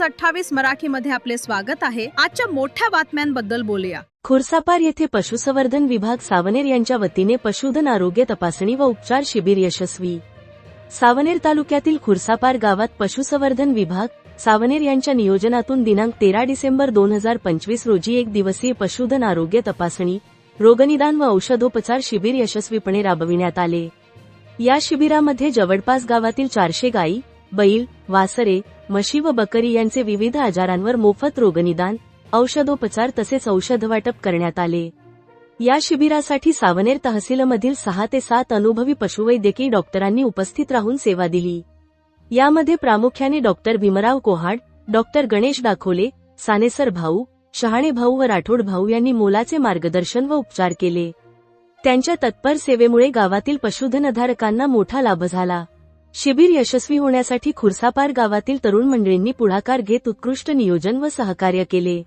News अठ्ठावीस मराठी मध्ये आपले स्वागत आहे. आजच्या मोठ्या बातम्यांबद्दल बोलूया. खुरसापार येथे पशुसंवर्धन विभाग सावनेर यांच्या वतीने पशुधन आरोग्य तपासणी व उपचार शिबिर यशस्वी. सावनेर तालुक्यातील खुरसापार गावात पशुसंवर्धन विभाग सावनेर यांच्या नियोजनातून दिनांक तेरा डिसेंबर दोन हजार पंचवीस रोजी एक दिवसीय पशुधन आरोग्य तपासणी रोगनिदान व औषधोपचार शिबिर यशस्वीपणे राबविण्यात आले. या शिबिरामध्ये जवळपास गावातील चारशे गायी बैल वासरे म्हशी व बकरी यांचे विविध आजारांवर मोफत रोगनिदान औषधोपचार तसेच औषध वाटप करण्यात आले. या शिबिरासाठी सावनेर तहसीलमधील सहा ते सात अनुभवी पशुवैद्यकीय डॉक्टरांनी उपस्थित राहून सेवा दिली. यामध्ये प्रामुख्याने डॉक्टर भीमराव कोहाड डॉक्टर गणेश दाखोले सानेसर भाऊ शहाणे भाऊ व राठोड भाऊ यांनी मोलाचे मार्गदर्शन व उपचार केले. त्यांच्या तत्पर सेवेमुळे गावातील पशुधनधारकांना मोठा लाभ झाला. शिबिर यशस्वी होण्यासाठी खुर्सापार गावातील तरुण मंडळींनी पुढाकार घेत उत्कृष्ट नियोजन व सहकार्य केले.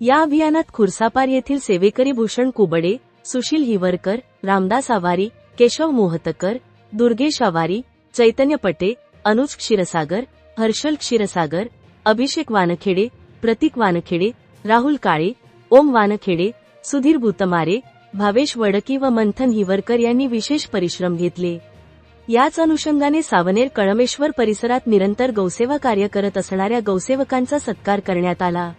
या अभियानात खुर्सापार येथील सेवेकरी भूषण कुबडे सुशील हिवरकर रामदास आवारी केशव मोहतकर दुर्गेश आवारी चैतन्य पटे अनुज क्षीरसागर हर्षल क्षीरसागर अभिषेक वानखेडे प्रतीक वानखेडे राहुल काळे ओम वानखेडे सुधीर भूतमारे भावेश वडकी व मंथन हिवरकर यांनी विशेष परिश्रम घेतले. याच अनुषंगाने सावनेर कळमेश्वर परिसरात निरंतर गौसेवा कार्य करत असणाऱ्या गौसेवकांचा सत्कार करण्यात आला.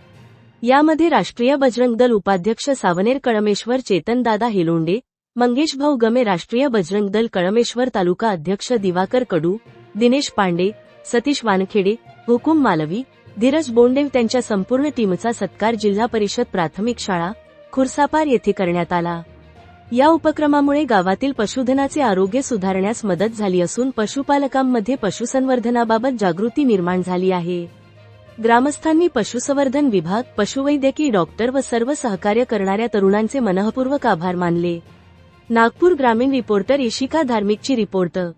यामध्ये राष्ट्रीय बजरंग दल उपाध्यक्ष सावनेर कळमेश्वर चेतनदादा हेलोंडे मंगेश भाऊ गमे राष्ट्रीय बजरंग दल कळमेश्वर तालुका अध्यक्ष दिवाकर कडू दिनेश पांडे सतीश वानखेडे हुकुम मालवी धीरज बोंडेव त्यांच्या संपूर्ण टीमचा सत्कार जिल्हा परिषद प्राथमिक शाळा खुर्सापार येथे करण्यात आला. या उपक्रमामुळे गावातील पशुधनाचे आरोग्य सुधारण्यास मदत झाली असून पशुपालकांमध्ये पशुसंवर्धनाबाबत जागृती निर्माण झाली आहे. ग्रामस्थांनी पशुसंवर्धन विभाग पशुवैद्यकीय डॉक्टर व सर्व सहकार्य करणाऱ्या तरुणांचे मनःपूर्वक आभार मानले. नागपूर ग्रामीण रिपोर्टर इशिका धार्मिकची रिपोर्टर